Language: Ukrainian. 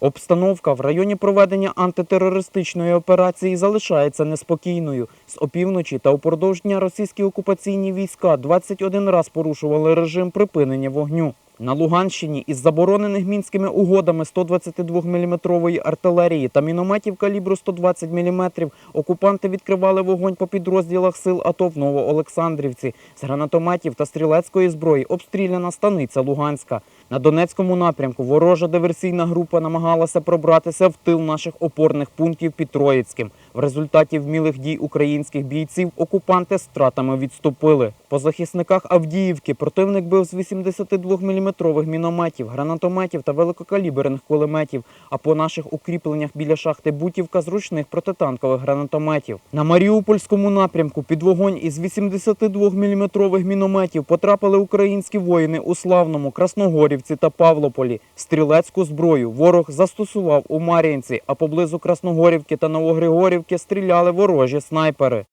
Обстановка в районі проведення антитерористичної операції залишається неспокійною. З опівночі та упродовж дня російські окупаційні війська 21 раз порушували режим припинення вогню. На Луганщині із заборонених мінськими угодами 122 мм артилерії та мінометів калібру 120 мм окупанти відкривали вогонь по підрозділах сил АТО в Новоолександрівці. З гранатометів та стрілецької зброї обстріляна станиця Луганська. На Донецькому напрямку ворожа диверсійна група намагалася пробратися в тил наших опорних пунктів під Троїцьким. В результаті вмілих дій українських бійців окупанти з втратами відступили. По захисниках Авдіївки противник бив з 82-мм мінометів, гранатометів та великокаліберних кулеметів, а по наших укріпленнях біля шахти Бутівка з ручних протитанкових гранатометів. На Маріупольському напрямку під вогонь із 82-мм мінометів потрапили українські воїни у Славному, Красногорівці та Павлополі. Стрілецьку зброю ворог застосував у Мар'їнці, а поблизу Красногорівки та Новогригорівки стріляли ворожі снайпери.